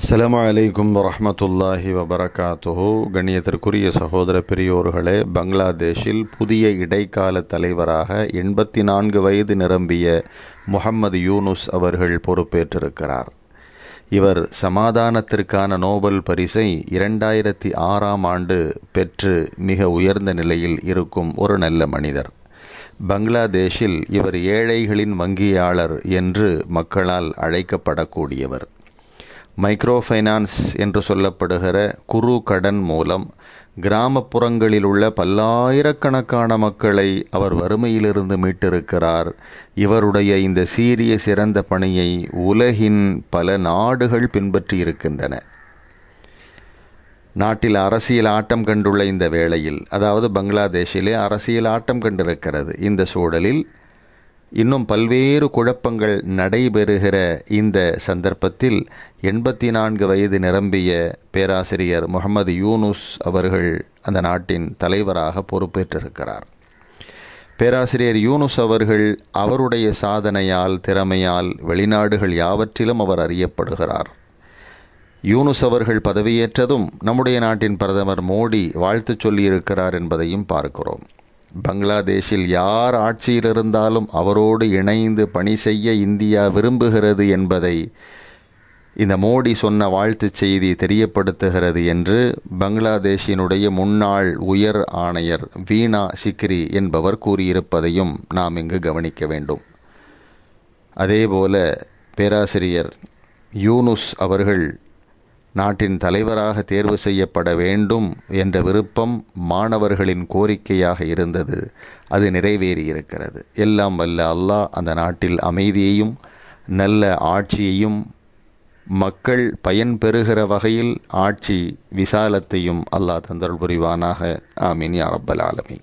அஸ்லாம் அலைக்கும் வரமத்துல்லாஹி வபரகாத்துஹு. கண்ணியத்திற்குரிய சகோதர பெரியோர்களே பங்களாதேஷில் புதிய இடைக்கால தலைவராக எண்பத்தி நான்கு வயது நிரம்பிய முகமது யூனுஸ் அவர்கள் பொறுப்பேற்றிருக்கிறார். இவர் சமாதானத்திற்கான நோபல் பரிசை இரண்டாயிரத்தி ஆறாம் ஆண்டு பெற்று மிக உயர்ந்த நிலையில் இருக்கும் ஒரு நல்ல மனிதர். பங்களாதேஷில் இவர் ஏழைகளின் வங்கியாளர் என்று மக்களால் அழைக்கப்படக்கூடியவர். மைக்ரோ ஃபைனான்ஸ் என்று சொல்லப்படுகிற குறு கடன் மூலம் கிராமப்புறங்களில் உள்ள பல்லாயிரக்கணக்கான மக்களை அவர் வறுமையிலிருந்து மீட்டிருக்கிறார். இவருடைய இந்த சீரிய சிறந்த பணியை உலகின் பல நாடுகள் பின்பற்றி இருக்கின்றன நாட்டில் அரசியல் ஆட்டம் கண்டுள்ள இந்த வேளையில் அதாவது பங்களாதேஷிலே அரசியல் ஆட்டம் கண்டிருக்கிறது. இந்த சூழலில் இன்னும் பல்வேறு குழப்பங்கள் நடைபெறுகிற இந்த சந்தர்ப்பத்தில் எண்பத்தி நான்கு வயது நிரம்பிய பேராசிரியர் முகமது யூனுஸ் அவர்கள் அந்த நாட்டின் தலைவராக பொறுப்பேற்றிருக்கிறார். பேராசிரியர் யூனுஸ் அவர்கள் அவருடைய சாதனையால் திறமையால் வெளிநாடுகள் யாவற்றிலும் அவர் அறியப்படுகிறார். யூனுஸ் அவர்கள் பதவியேற்றதும் நம்முடைய நாட்டின் பிரதமர் மோடி வாழ்த்து சொல்லியிருக்கிறார் என்பதையும் பார்க்கிறோம். பங்களாதேஷில் யார் ஆட்சியில் இருந்தாலும் அவரோடு இணைந்து பணி செய்ய இந்தியா விரும்புகிறது என்பதை இந்த மோடி சொன்ன வாழ்த்துச் செய்தி தெரியப்படுத்துகிறது என்று பங்களாதேஷினுடைய முன்னாள் உயர் ஆணையர் வீணா சிக்ரி என்பவர் கூறியிருப்பதையும் நாம் இங்கு கவனிக்க வேண்டும். அதேபோல பேராசிரியர் யூனுஸ் அவர்கள் நாட்டின் தலைவராக தேர்வு செய்யப்பட வேண்டும் என்ற விருப்பம் மாணவர்களின் கோரிக்கையாக இருந்தது. அது நிறைவேறியிருக்கிறது. எல்லாம் வல்ல அல்லாஹ் அந்த நாட்டில் அமைதியையும் நல்ல ஆட்சியையும் மக்கள் பயன் பெறுகிற வகையில் ஆட்சி விசாலத்தையும் அல்லாஹ் தந்தருள் புரிவானாக. ஆமீன் யாரப்பல் ஆலமி